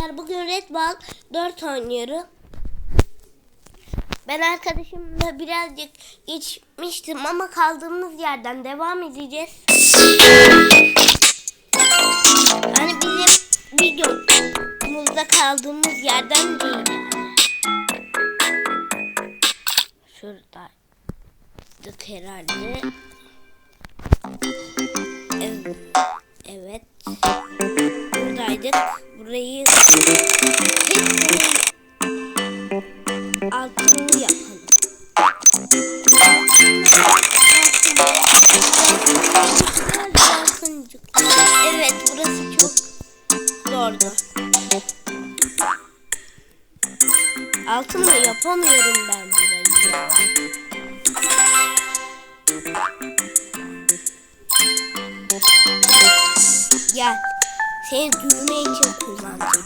arkadaşlar bugün Red Ball 4 oynuyorum. Ben arkadaşımla birazcık geçmiştim ama kaldığımız yerden devam edeceğiz. Hani bizim videomuzda kaldığımız yerden değil. Şurada herhalde. Evet. Evet. Buradaydık. Burayı altını. Evet burası çok zordu. Altını yapamıyorum ben burayı. ya. Gel. Seni düğme için kullandım.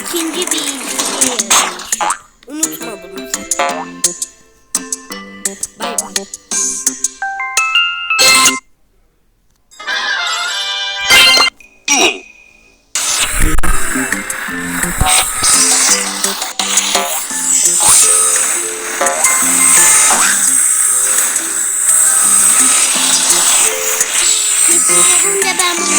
İkinci bir işe yarayış. Unutma bunu. Kesinlikle ben bunu.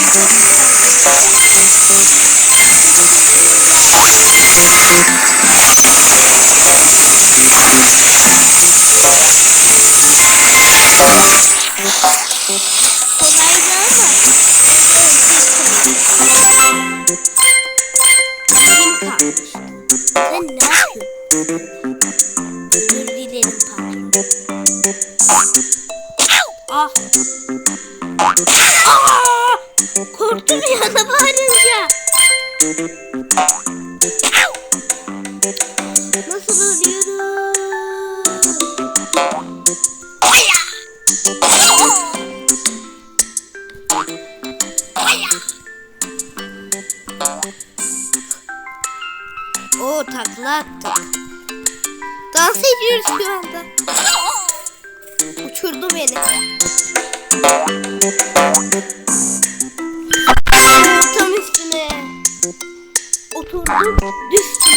Kolaydı ama Elim kalmış. Sen ne yapıyorsun? Özür dilerim patron. Ah. Korktum ya da bağırınca. Nasıl ölüyorum? Oo takla attık. Dans ediyoruz şu anda. Uçurdu beni. Tam üstüne. Oturdum düştüm.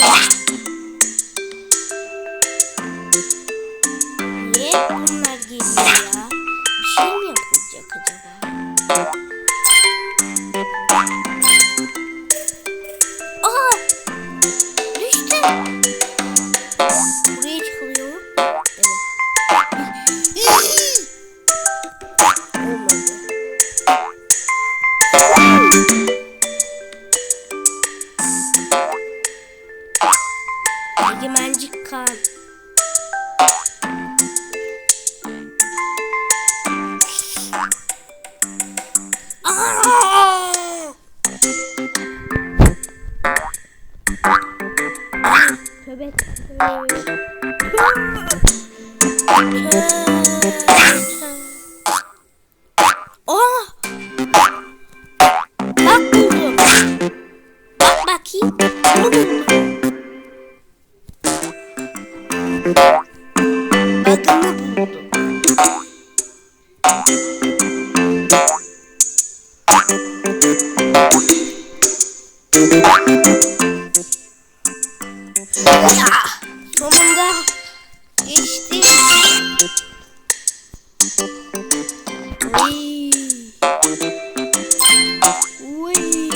Niye Oh! Bak buldum. Bak bakayım. Bunu buldum. Bakını buldum. Ya, sonunda geçti. Uy. Uy.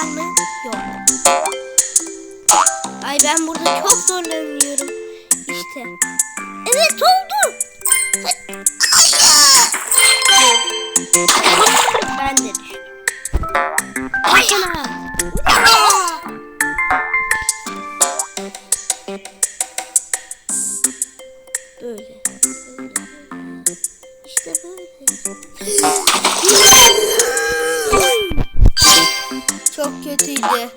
Var mı? Yok. Ay ben burada çok zorlanıyorum. İşte. Evet oldu. Ben de düştüm. Böyle. İşte böyle. Kötüydü.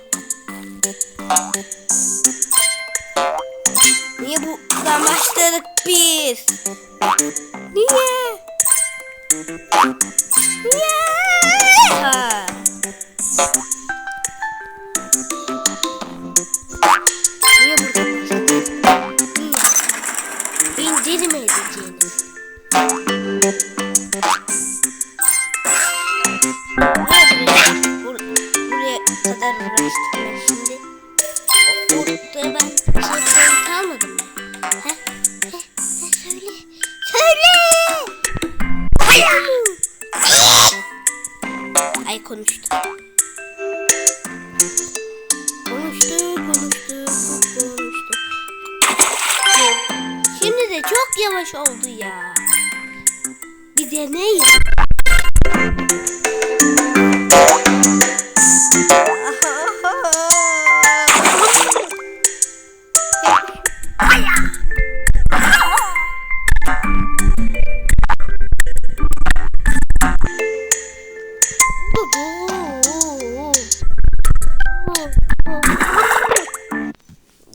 Niye buradan başladık biz? Yavaş oldu ya. Bir deneyin.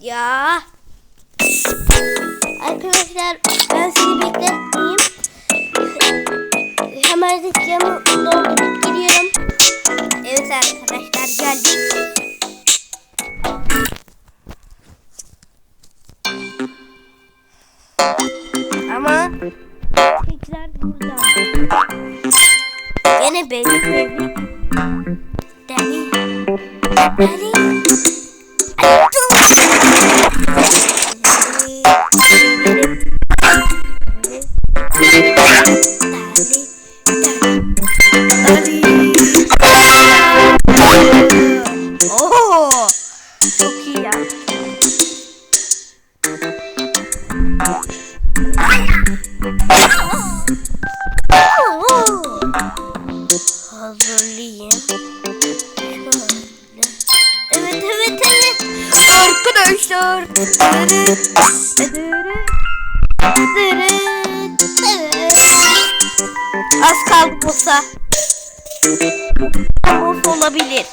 Ya. Arkadaşlar ben sizi bekletmeyeyim. Hemen dükkanı doldurup giriyorum. Evet arkadaşlar geldik. Ama tekrar burada. Yine belli belli. Deli. Deli. Oo, Arkadaşlar. Az kaldı bossa. Boss olabilir.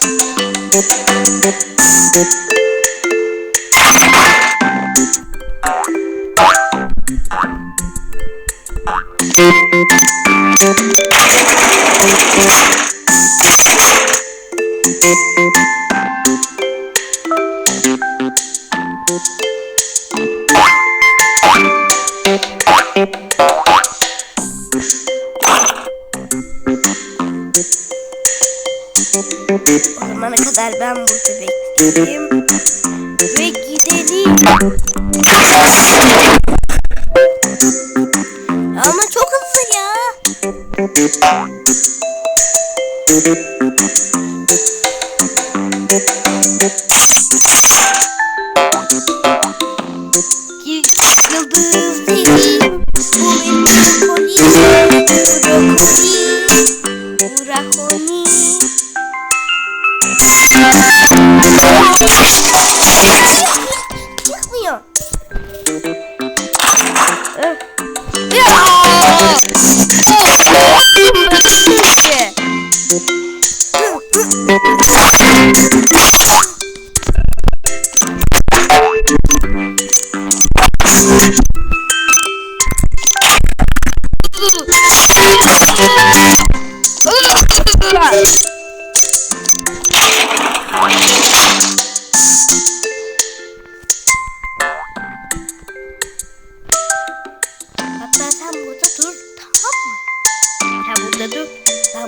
O zamana kadar ben burada bekleyeyim. Ve gidelim. Ama çok hızlı ya.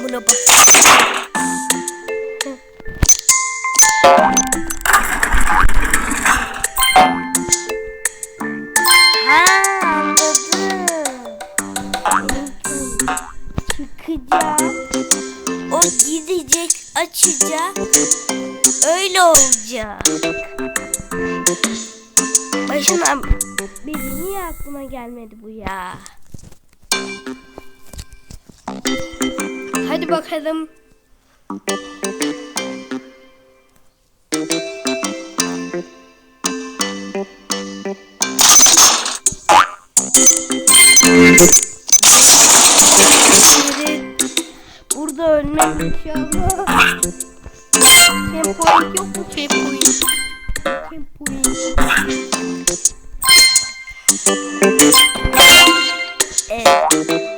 Buna bak. Çıkacak. O gidecek açacak. Öyle olacak. Başına benim niye aklıma gelmedi bu ya? Hadi bakalım. Burada ölmek inşallah. Checkpoint yok mu checkpoint? Checkpoint. Evet.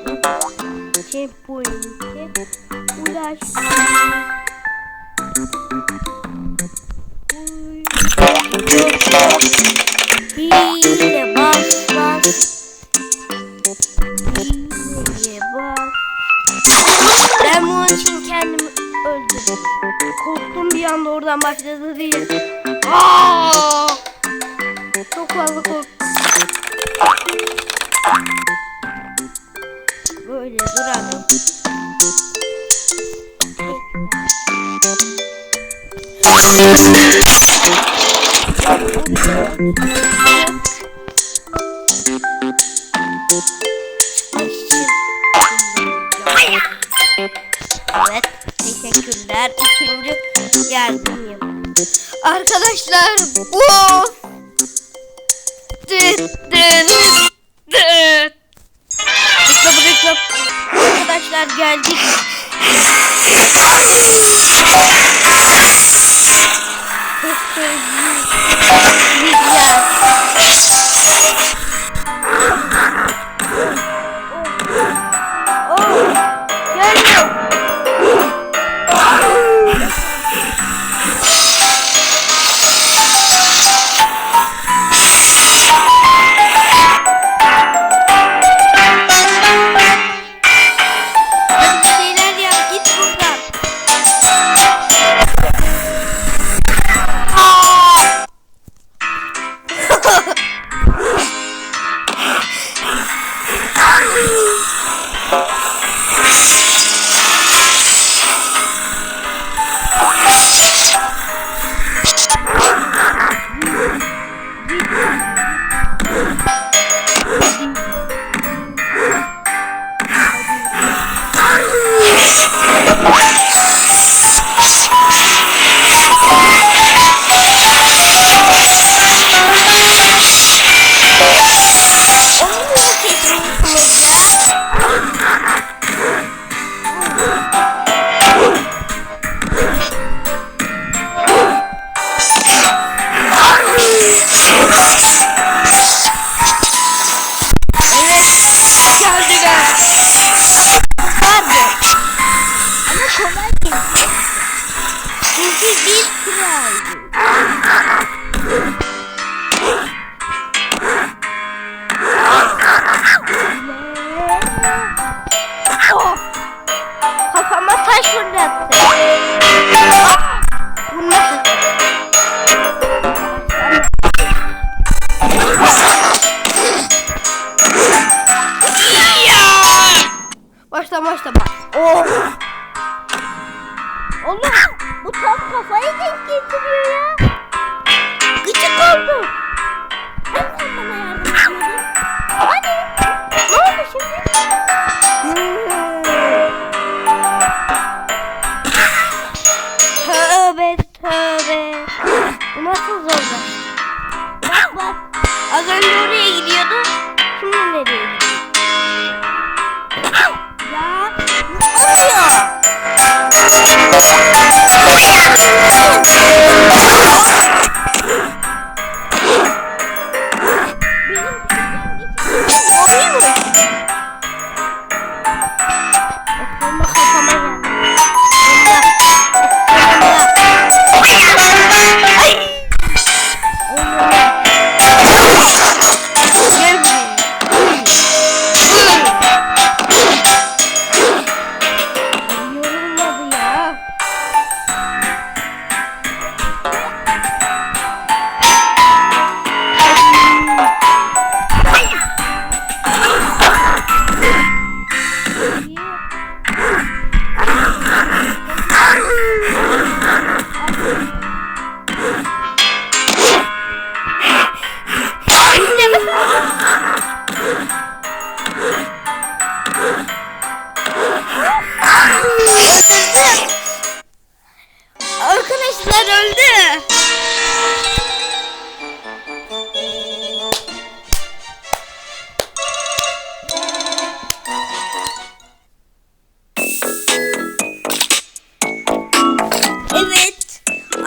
Ben bunun için kendimi öldürdüm. Korktum bir anda oradan başladı değil. Aa! Çok fazla korktum böyle duralım. Evet, teşekkürler. İkinci geldim. Arkadaşlar, bu. Dıt dıt.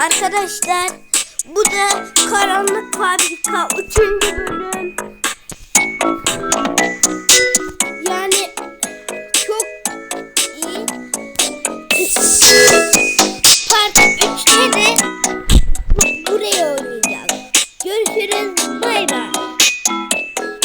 Arkadaşlar bu da karanlık fabrika 3. bölüm.